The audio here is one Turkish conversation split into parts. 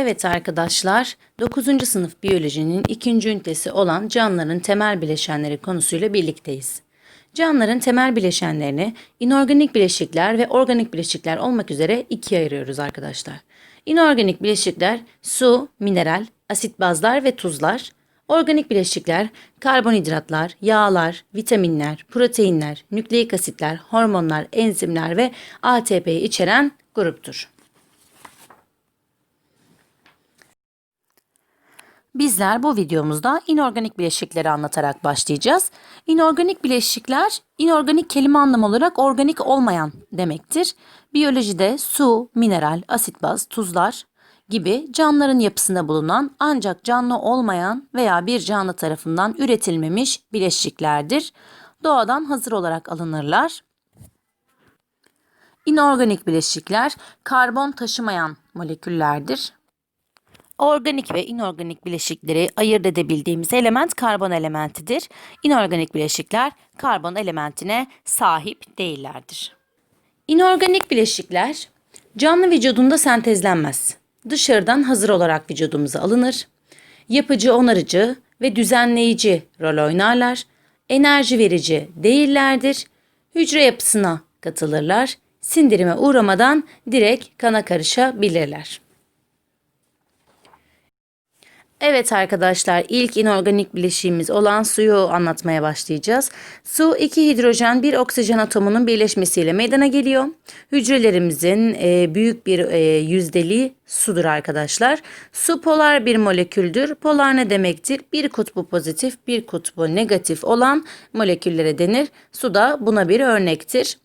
Evet arkadaşlar, 9. sınıf biyolojinin ikinci ünitesi olan canlıların temel bileşenleri konusuyla birlikteyiz. Canlıların temel bileşenlerini inorganik bileşikler ve organik bileşikler olmak üzere ikiye ayırıyoruz arkadaşlar. İnorganik bileşikler su, mineral, asit bazlar ve tuzlar. Organik bileşikler karbonhidratlar, yağlar, vitaminler, proteinler, nükleik asitler, hormonlar, enzimler ve ATP'yi içeren gruptur. Bizler bu videomuzda inorganik bileşikleri anlatarak başlayacağız. İnorganik bileşikler, inorganik kelime anlamı olarak organik olmayan demektir. Biyolojide su, mineral, asit baz, tuzlar gibi canlıların yapısında bulunan ancak canlı olmayan veya bir canlı tarafından üretilmemiş bileşiklerdir. Doğadan hazır olarak alınırlar. İnorganik bileşikler karbon taşımayan moleküllerdir. Organik ve inorganik bileşikleri ayırt edebildiğimiz element karbon elementidir. İnorganik bileşikler karbon elementine sahip değillerdir. İnorganik bileşikler canlı vücudunda sentezlenmez. Dışarıdan hazır olarak vücudumuza alınır. Yapıcı, onarıcı ve düzenleyici rol oynarlar. Enerji verici değillerdir. Hücre yapısına katılırlar. Sindirime uğramadan direkt kana karışabilirler. Evet arkadaşlar ilk inorganik bileşiğimiz olan suyu anlatmaya başlayacağız. Su iki hidrojen bir oksijen atomunun birleşmesiyle meydana geliyor. Hücrelerimizin e, büyük bir e, yüzdeliği sudur arkadaşlar. Su polar bir moleküldür. Polar ne demektir? Bir kutbu pozitif bir kutbu negatif olan moleküllere denir. Su da buna bir örnektir.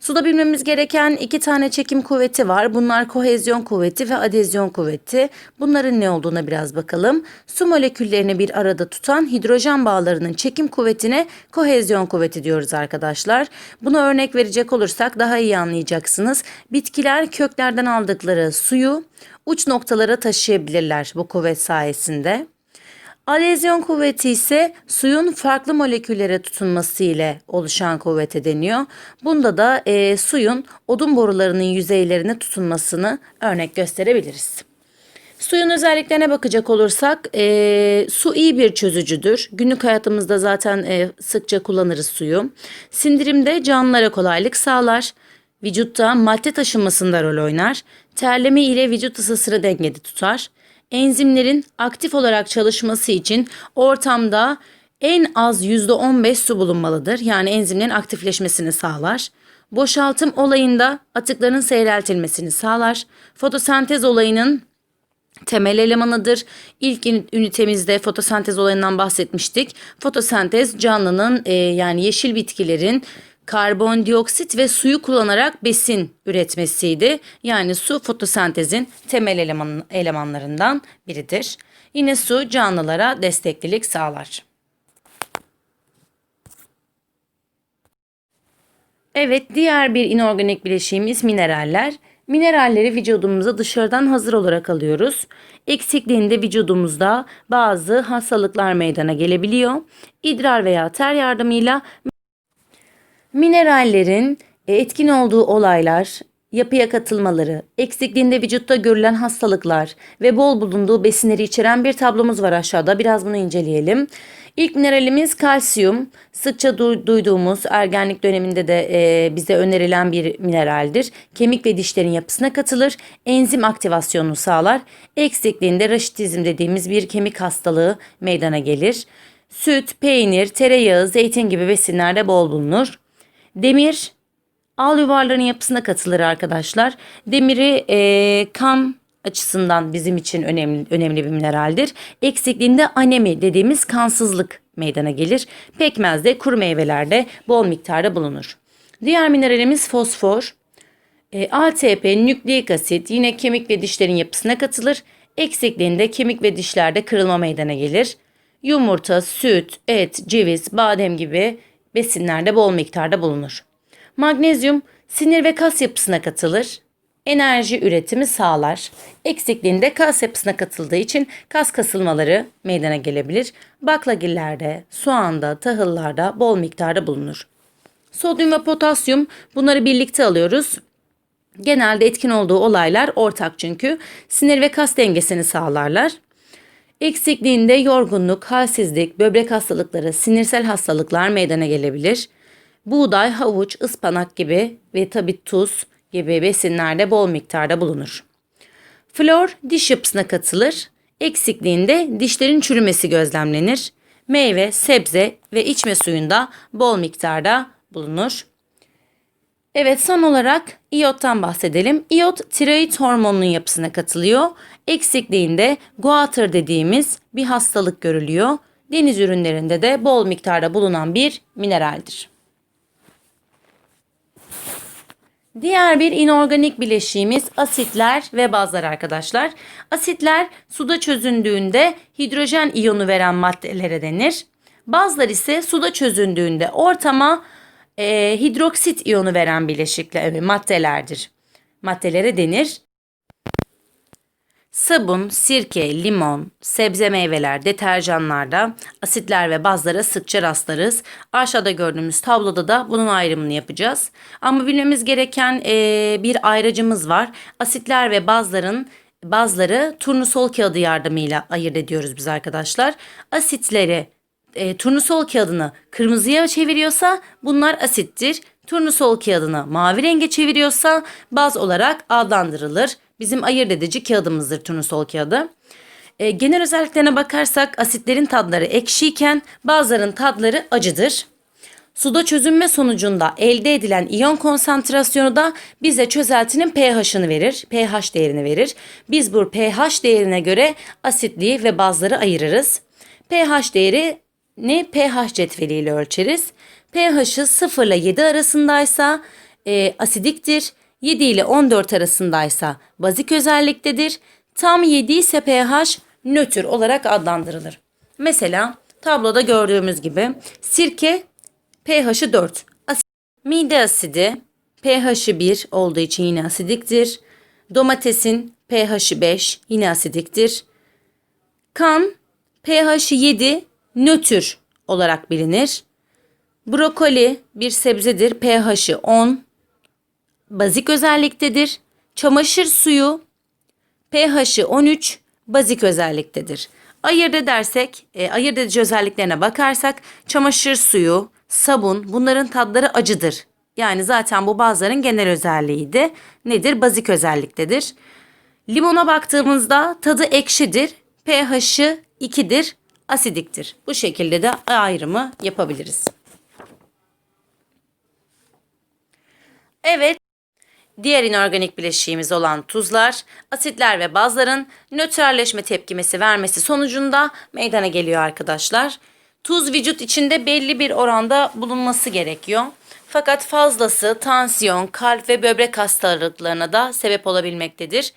Suda bilmemiz gereken iki tane çekim kuvveti var. Bunlar kohezyon kuvveti ve adezyon kuvveti. Bunların ne olduğuna biraz bakalım. Su moleküllerini bir arada tutan hidrojen bağlarının çekim kuvvetine kohezyon kuvveti diyoruz arkadaşlar. Buna örnek verecek olursak daha iyi anlayacaksınız. Bitkiler köklerden aldıkları suyu uç noktalara taşıyabilirler bu kuvvet sayesinde. Alezyon kuvveti ise suyun farklı moleküllere tutunması ile oluşan kuvvete deniyor. Bunda da e, suyun odun borularının yüzeylerine tutunmasını örnek gösterebiliriz. Suyun özelliklerine bakacak olursak e, su iyi bir çözücüdür. Günlük hayatımızda zaten e, sıkça kullanırız suyu. Sindirimde canlılara kolaylık sağlar. Vücutta madde taşınmasında rol oynar. Terleme ile vücut ısısını dengede tutar. Enzimlerin aktif olarak çalışması için ortamda en az %15 su bulunmalıdır. Yani enzimlerin aktifleşmesini sağlar. Boşaltım olayında atıkların seyreltilmesini sağlar. Fotosentez olayının temel elemanıdır. İlk ünitemizde fotosentez olayından bahsetmiştik. Fotosentez canlının e, yani yeşil bitkilerin karbondioksit ve suyu kullanarak besin üretmesiydi. Yani su fotosentezin temel eleman, elemanlarından biridir. Yine su canlılara desteklilik sağlar. Evet, diğer bir inorganik bileşiğimiz mineraller. Mineralleri vücudumuza dışarıdan hazır olarak alıyoruz. Eksikliğinde vücudumuzda bazı hastalıklar meydana gelebiliyor. İdrar veya ter yardımıyla Minerallerin e, etkin olduğu olaylar, yapıya katılmaları, eksikliğinde vücutta görülen hastalıklar ve bol bulunduğu besinleri içeren bir tablomuz var aşağıda. Biraz bunu inceleyelim. İlk mineralimiz kalsiyum. Sıkça du- duyduğumuz ergenlik döneminde de e, bize önerilen bir mineraldir. Kemik ve dişlerin yapısına katılır. Enzim aktivasyonunu sağlar. Eksikliğinde raşitizm dediğimiz bir kemik hastalığı meydana gelir. Süt, peynir, tereyağı, zeytin gibi besinlerde bol bulunur. Demir al yuvarların yapısına katılır arkadaşlar. Demiri e, kan açısından bizim için önemli önemli bir mineraldir. Eksikliğinde anemi dediğimiz kansızlık meydana gelir. Pekmezde, kuru meyvelerde bol miktarda bulunur. Diğer mineralimiz fosfor. E, ATP, nükleik asit yine kemik ve dişlerin yapısına katılır. Eksikliğinde kemik ve dişlerde kırılma meydana gelir. Yumurta, süt, et, ceviz, badem gibi besinlerde bol miktarda bulunur. Magnezyum sinir ve kas yapısına katılır. Enerji üretimi sağlar. Eksikliğinde kas yapısına katıldığı için kas kasılmaları meydana gelebilir. Baklagillerde, soğanda, tahıllarda bol miktarda bulunur. Sodyum ve potasyum bunları birlikte alıyoruz. Genelde etkin olduğu olaylar ortak çünkü sinir ve kas dengesini sağlarlar. Eksikliğinde yorgunluk, halsizlik, böbrek hastalıkları, sinirsel hastalıklar meydana gelebilir. Buğday, havuç, ıspanak gibi ve tabi tuz gibi besinlerde bol miktarda bulunur. Flor diş yapısına katılır. Eksikliğinde dişlerin çürümesi gözlemlenir. Meyve, sebze ve içme suyunda bol miktarda bulunur. Evet son olarak iyottan bahsedelim. İyot tiroid hormonunun yapısına katılıyor. Eksikliğinde guatr dediğimiz bir hastalık görülüyor. Deniz ürünlerinde de bol miktarda bulunan bir mineraldir. Diğer bir inorganik bileşiğimiz asitler ve bazlar arkadaşlar. Asitler suda çözündüğünde hidrojen iyonu veren maddelere denir. Bazlar ise suda çözündüğünde ortama e, hidroksit iyonu veren bileşikler e, maddelerdir. Maddelere denir. Sabun, sirke, limon, sebze meyveler, deterjanlarda asitler ve bazlara sıkça rastlarız. Aşağıda gördüğümüz tabloda da bunun ayrımını yapacağız. Ama bilmemiz gereken e, bir ayrıcımız var. Asitler ve bazların bazları turnusol kağıdı yardımıyla ayırt ediyoruz biz arkadaşlar. Asitleri e, turnusol kağıdını kırmızıya çeviriyorsa bunlar asittir. Turnusol kağıdını mavi renge çeviriyorsa baz olarak adlandırılır. Bizim ayırt edici kağıdımızdır turnusol kağıdı. E, genel özelliklerine bakarsak asitlerin tadları ekşiyken bazıların tadları acıdır. Suda çözünme sonucunda elde edilen iyon konsantrasyonu da bize çözeltinin pH'ını verir, pH değerini verir. Biz bu pH değerine göre asitliği ve bazları ayırırız. pH değeri ne pH cetveliyle ölçeriz. pH'ı 0 ile 7 arasındaysa e, asidiktir. 7 ile 14 arasındaysa bazik özelliktedir. Tam 7 ise pH nötr olarak adlandırılır. Mesela tabloda gördüğümüz gibi sirke pH'ı 4. Asit, mide asidi pH'ı 1 olduğu için yine asidiktir. Domatesin pH'ı 5 yine asidiktir. Kan pH'ı 7 nötr olarak bilinir. Brokoli bir sebzedir. pH'ı 10 bazik özelliktedir. Çamaşır suyu pH'ı 13 bazik özelliktedir. Ayırt edersek, e, ayırt edici özelliklerine bakarsak çamaşır suyu, sabun bunların tadları acıdır. Yani zaten bu bazıların genel özelliğiydi. Nedir? Bazik özelliktedir. Limona baktığımızda tadı ekşidir. pH'ı 2'dir, asidiktir. Bu şekilde de ayrımı yapabiliriz. Evet. Diğer inorganik bileşiğimiz olan tuzlar, asitler ve bazların nötralleşme tepkimesi vermesi sonucunda meydana geliyor arkadaşlar. Tuz vücut içinde belli bir oranda bulunması gerekiyor. Fakat fazlası tansiyon, kalp ve böbrek hastalıklarına da sebep olabilmektedir.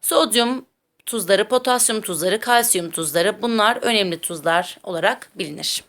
Sodyum tuzları, potasyum tuzları, kalsiyum tuzları bunlar önemli tuzlar olarak bilinir.